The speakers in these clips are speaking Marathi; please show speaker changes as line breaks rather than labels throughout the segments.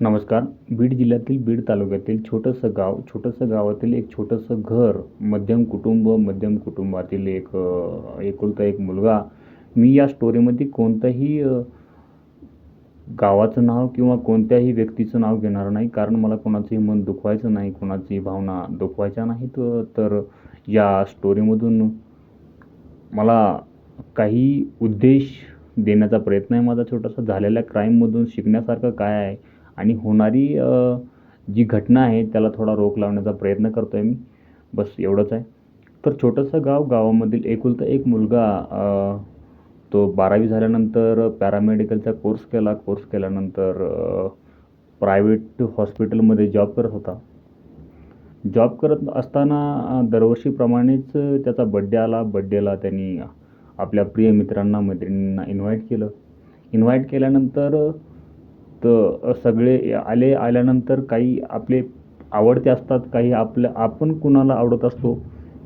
नमस्कार. बीड जिल्ह्यातील बीड तालुक्यातील छोटंसं गाव छोटंसं गावातील एक छोटंसं घर मध्यम कुटुंब मध्यम कुटुंबातील एक एकुलता एक मुलगा. मी या स्टोरीमध्ये कोणतंही गावाचं नाव किंवा कोणत्याही व्यक्तीचं नाव घेणार नाही. कारण मला कोणाचंही मन दुखवायचं नाही कोणाची भावना दुखवायच्या नाहीत. तर या स्टोरीमधून मला काही उद्देश देण्याचा प्रयत्न आहे माझा छोटासा. झालेल्या क्राईममधून शिकण्यासारखं काय आहे? आणि होणारी जी घटना आहे त्याला थोडा रोख लावण्याचा प्रयत्न करतो आहे मी. बस एवढंच आहे. तर छोटंसं गाव गावामधील एकुलता एक मुलगा तो बारावी झाल्यानंतर पॅरामेडिकलचा कोर्स केला. कोर्स केल्यानंतर प्रायव्हेट हॉस्पिटलमध्ये जॉब करत होता. जॉब करत असताना दरवर्षीप्रमाणेच त्याचा बड्डे आला. बड्डेला त्यांनी आपल्या प्रिय मित्रांना मैत्रिणींना इन्व्हाइट केलं. इन्व्हाइट केल्यानंतर तर सगळे आले आल्यानंतर काही आपले आवडते असतात काही आपल्या आपण कुणाला आवडत असतो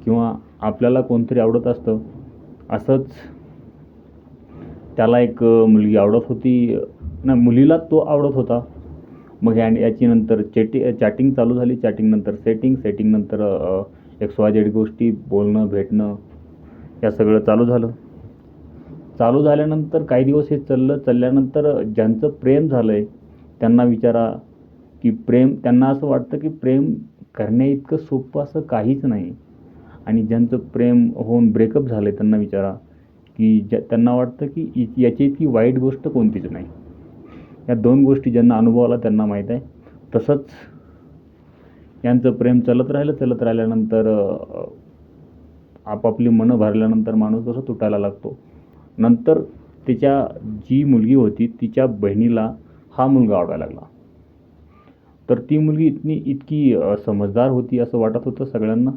किंवा आपल्याला कोणतरी आवडत असतं असंच त्याला एक मुलगी आवडत होती. नाही मुलीला तो आवडत होता. मग या याची नंतर चेटी चॅटिंग चालू झाली. चॅटिंगनंतर सेटिंग सेटिंगनंतर एक्स वाय झेड गोष्टी बोलणं भेटणं या सगळं चालू झालं. चालू झाल्यानंतर काही दिवस हे चाललं चालल्यानंतर ज्यांचं प्रेम झालं आहे त्यांना विचारा की प्रेम त्यांना असं वाटतं की प्रेम करण्याइतकं सोपं असं काहीच नाही. आणि ज्यांचं प्रेम होऊन ब्रेकअप झालं आहे त्यांना विचारा की ज्या त्यांना वाटतं की इ- याची इतकी वाईट गोष्ट कोणतीच नाही. या दोन गोष्टी ज्यांना अनुभव आला त्यांना माहीत आहे. तसंच यांचं प्रेम चालत राहिलं चलत राहिल्यानंतर आपापली मनं भरल्यानंतर माणूस कसं तुटायला लागतो. नंतर तिच्या जी मुलगी होती तिच्या बहिणीला हा मुलगा आवडायला लागला. तर ती मुलगी इतनी इतकी समजदार होती असं वाटत होतं सगळ्यांना.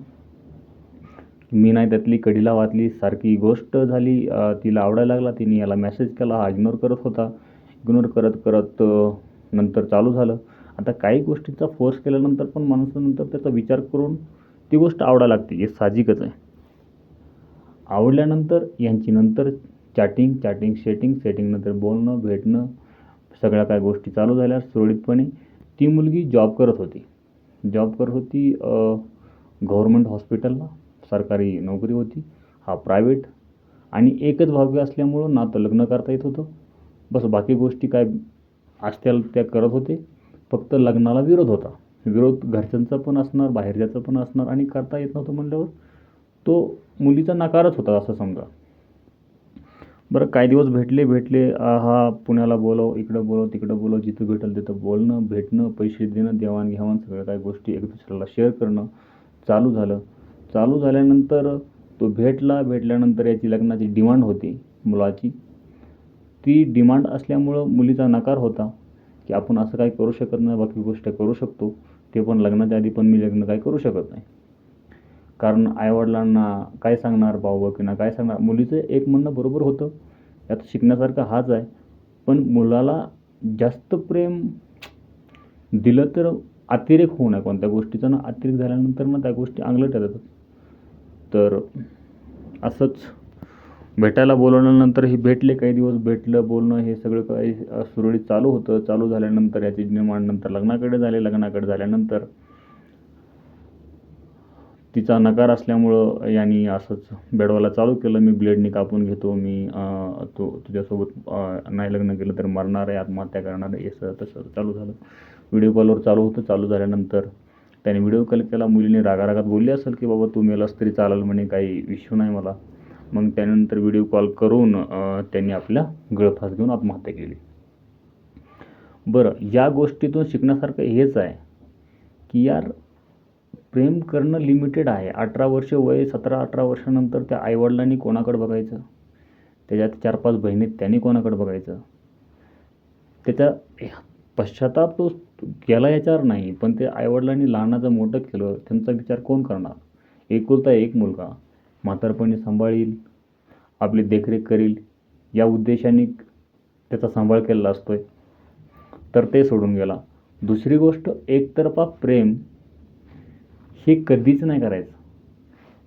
मी नाही त्यातली कडीला वाचली सारखी गोष्ट झाली तिला आवडायला लागला. तिने याला मेसेज केला हा इग्नोर करत होता. इग्नोर करत करत नंतर चालू झालं. आता काही गोष्टीचा फोर्स केल्यानंतर पण माणसानंतर त्याचा विचार करून ती गोष्ट आवडायला लागते हे साहजिकच आहे. आवडल्यानंतर यांची नंतर चॅटिंग चॅटिंग सेटिंग सेटिंगनंतर बोलणं भेटणं सगळ्या काय गोष्टी चालू झाल्या सुरळीतपणे. ती मुलगी जॉब करत होती. जॉब करत होती गव्हर्मेंट हॉस्पिटलला सरकारी नोकरी होती. हा प्रायव्हेट आणि एकच भाग्य असल्यामुळं ना तर लग्न करता येत होतं. बस बाकी गोष्टी काय असत्याल त्या करत होते. फक्त लग्नाला विरोध होता. विरोध घरच्यांचा पण असणार बाहेरच्याचा पण असणार आणि करता येत नव्हतं म्हणल्यावर तो मुलीचा नकारच होता असं समजा. बरं काही दिवस भेटले भेटले आहा हा पुण्याला बोलव इकडं बोलव तिकडं बोलव जिथं भेटेल तिथं बोलणं भेटणं पैसे देणं देवाणघेवाण सगळ्या काही गोष्टी एक दुसऱ्याला शेअर करणं चालू झालं. चालू झाल्यानंतर तो भेटला भेटल्यानंतर याची लग्नाची डिमांड होती मुलाची. ती डिमांड असल्यामुळं मुलीचा नकार होता की आपण असं काही करू शकत नाही बाकी गोष्ट करू शकतो. ते पण लग्नाच्या आधी पण मी लग्न काही करू शकत नाही. कारण आईवडिलांना काय सांगणार भाऊ बहिणींना काय सांगणार? मुलीचं एक म्हणणं बरोबर होतं. यात शिकण्यासारखं हाच आहे. पण मुलाला जास्त प्रेम दिलं तर अतिरेक होऊ नये कोणत्या गोष्टीचा ना अतिरेक झाल्यानंतर ना त्या गोष्टी अंगलट येतात. तर असंच भेटायला बोलवल्यानंतर हे भेटले काही दिवस भेटलं बोलणं हे सगळं काही सुरळीत चालू होतं. चालू झाल्यानंतर याची निर्माण नंतर लग्नाकडे झाले लग्नाकडे झाल्यानंतर तिचा नकार असल्यामुळं यांनी असंच बेडवाला चालू केलं. मी ब्लेडने कापून घेतो. मी तो तुझ्यासोबत नाही लग्न केलं तर मरणार आहे. आत्महत्या करणार आहे. असं तसं चालू झालं. व्हिडिओ कॉलवर चालू होतं. चालू झाल्यानंतर त्याने व्हिडिओ कॉल केला. मुलीने रागारागात बोलली असेल की बाबा तू मेलास तरी चालेल म्हणे. काही इश्यू नाही मला. मग त्यानंतर व्हिडिओ कॉल करून त्यांनी आपल्या गळफास घेऊन आत्महत्या केली. बरं या गोष्टीतून शिकण्यासारखं हेच आहे की यार प्रेम करणं लिमिटेड आहे. अठरा वर्ष वय सतरा अठरा वर्षानंतर त्या आईवडिलांनी कोणाकडं बघायचं? त्याच्यात चार पाच बहिणी आहेत, त्यांनी कोणाकडं बघायचं? त्याच्या पश्चाताप तो गेला याच्यावर नाही पण ते आईवडिलांनी लहानाचं मोठं केलं त्यांचा विचार कोण करणार? एकुलता एक मुलगा. म्हातारपणी सांभाळील आपली देखरेख करील या उद्देशाने त्याचा सांभाळ केलेला असतोय. तर ते सोडून गेला. दुसरी गोष्ट एकतर्फा प्रेम हे कधीच नाही करायचं.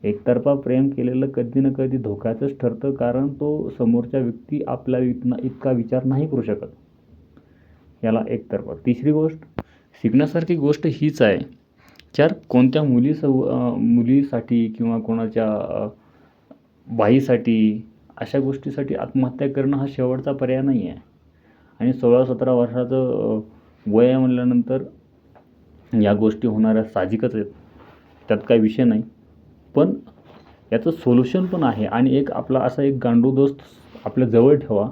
एकतर्फा प्रेम केलेलं कधी ना कधी धोक्याचंच ठरतं कारण तो समोरच्या व्यक्ती आपल्या इतना इतका विचार नाही करू शकत. याला एकतर्फा. तिसरी गोष्ट शिकण्यासारखी गोष्ट हीच आहे. चार कोणत्या मुलीसव मुलीसाठी किंवा कोणाच्या बाईसाठी अशा गोष्टीसाठी आत्महत्या करणं हा शेवटचा पर्याय नाही आहे आणि सोळा सतरा वर्षाचं वय म्हणल्यानंतर या गोष्टी होणाऱ्या साहजिकच आहेत. त्यात काही विषय नाही. पण याचं सोल्युशन पण आहे आणि एक आपला असा एक गांडू दोस्त आपल्या जवळ ठेवा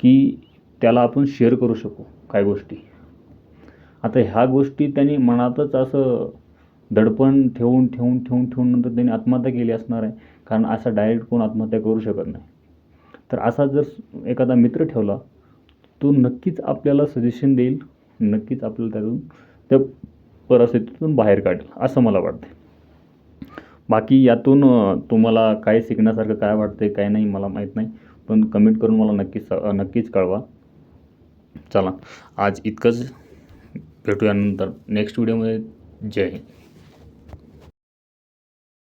की त्याला आपण शेअर करू शकू काय गोष्टी. आता ह्या गोष्टी त्यांनी मनातच असं दडपण ठेवून ठेवून ठेवून ठेवून नंतर त्यांनी आत्महत्या केली असणार आहे. कारण असा डायरेक्ट कोण आत्महत्या करू शकत नाही. तर असा जर एखादा मित्र ठेवला तो नक्कीच आपल्याला सजेशन देईल. नक्कीच आपल्याला त्यातून त्या परिस्थितीतून बाहेर काढेल असं मला वाटतं बाकी यातून तुम्हाला काय शिकण्यासारखं काय वाटते काय नाही मला माहीत नाही. पण कमेंट करून मला नक्कीच नक्कीच कळवा. चला आज इतकंच. भेटूया नंतर. नेक्स्ट व्हिडिओमध्ये. जय हिंद.